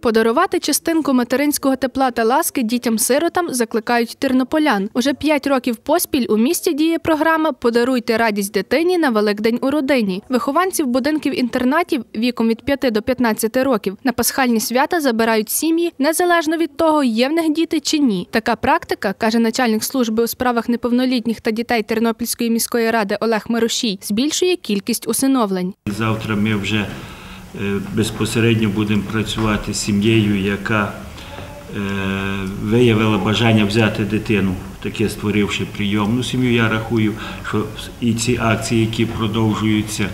Подарувати частинку материнського тепла та ласки дітям-сиротам закликають тернополян. Уже п'ять років поспіль у місті діє програма Подаруйте радість дитині на Великдень у родині. Вихованців будинків інтернатів віком від 5 до 15 років на пасхальні свята забирають сім'ї незалежно від того, є в них діти чи ні. Така практика, каже начальник служби у справах неповнолітніх та дітей Тернопільської міської ради Олег Мирушій, збільшує кількість усиновлень. Завтра ми вже безпосередньо будемо працювати з сім'єю, яка е, виявила бажання взяти дитину, таке створивши прийомну сім'ю. Я рахую, що і ці акції, які продовжуються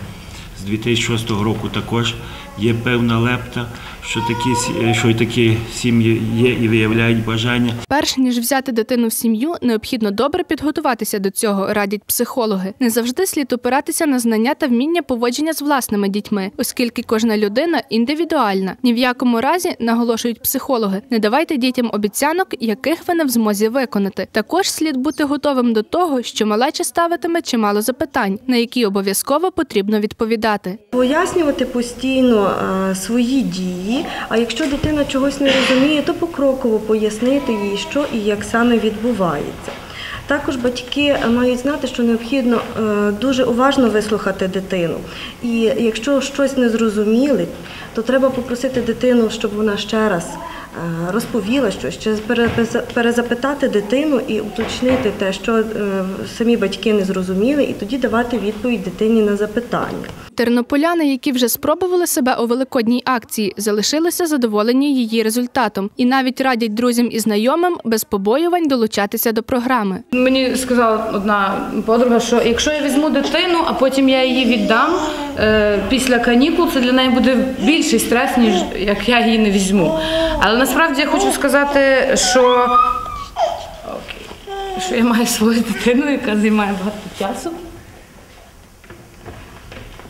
з 2006 року, також є певна лепта, що такі, сі- що такі сім'ї є і виявляють бажання. Перш ніж взяти дитину в сім'ю, необхідно добре підготуватися до цього, радять психологи. Не завжди слід опиратися на знання та вміння поводження з власними дітьми, оскільки кожна людина індивідуальна. Ні в якому разі наголошують психологи, не давайте дітям обіцянок, яких ви не в змозі виконати. Також слід бути готовим до того, що малеча ставитиме чимало запитань, на які обов'язково потрібно відповідати. Пояснювати постійно е, свої дії, а якщо дитина чогось не розуміє, то покроково пояснити їй, що і як саме відбувається. Також батьки мають знати, що необхідно е, дуже уважно вислухати дитину. І якщо щось не зрозуміли, то треба попросити дитину, щоб вона ще раз розповіла щось, чи перепис- перезапитати дитину і уточнити те, що е, самі батьки не зрозуміли, і тоді давати відповідь дитині на запитання. Тернополяни, які вже спробували себе у великодній акції, залишилися задоволені її результатом і навіть радять друзям і знайомим без побоювань долучатися до програми. Мені сказала одна подруга, що якщо я візьму дитину, а потім я її віддам е, після канікул, це для неї буде більший стрес, ніж як я її не візьму. Але насправді я хочу сказати, що, Окей. що я маю свою дитину, яка займає багато часу.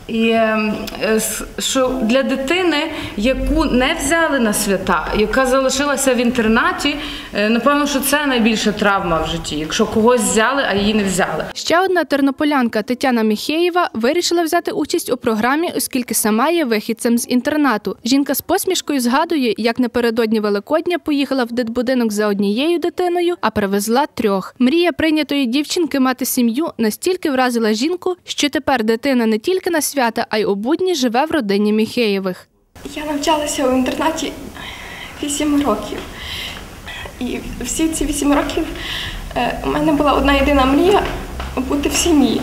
І е, с- що для дитини, яку не взяли на свята, яка залишилася в інтернаті, е, напевно, що це найбільша травма в житті, якщо когось взяли, а її не взяли. Ще одна тернополянка Тетяна Міхеєва вирішила взяти участь у програмі, оскільки сама є вихідцем з інтернату. Жінка з посмішкою згадує, як напередодні Великодня поїхала в дитбудинок за однією дитиною, а привезла трьох. Мрія прийнятої дівчинки мати сім'ю настільки вразила жінку, що тепер дитина не тільки на свята, а й у будні живе в родині Міхеєвих. Я навчалася у інтернаті 8 років. І всі ці 8 років е, у мене була одна єдина мрія бути в сім'ї.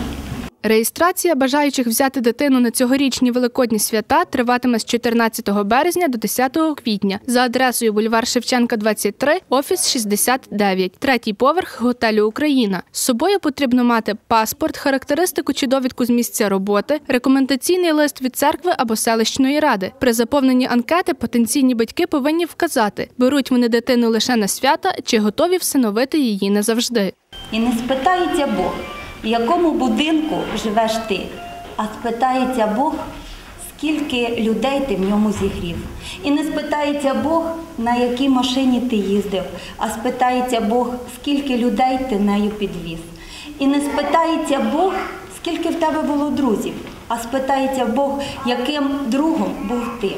Реєстрація бажаючих взяти дитину на цьогорічні великодні свята триватиме з 14 березня до 10 квітня за адресою бульвар Шевченка, 23, офіс 69, третій поверх готелю Україна. З собою потрібно мати паспорт, характеристику чи довідку з місця роботи, рекомендаційний лист від церкви або селищної ради. При заповненні анкети потенційні батьки повинні вказати, беруть вони дитину лише на свята чи готові всиновити її назавжди. І не спитається Бог, в якому будинку живеш ти, а спитається Бог, скільки людей ти в ньому зігрів. І не спитається Бог, на якій машині ти їздив, а спитається Бог, скільки людей ти нею підвіз. І не спитається Бог, скільки в тебе було друзів, а спитається Бог, яким другом був ти.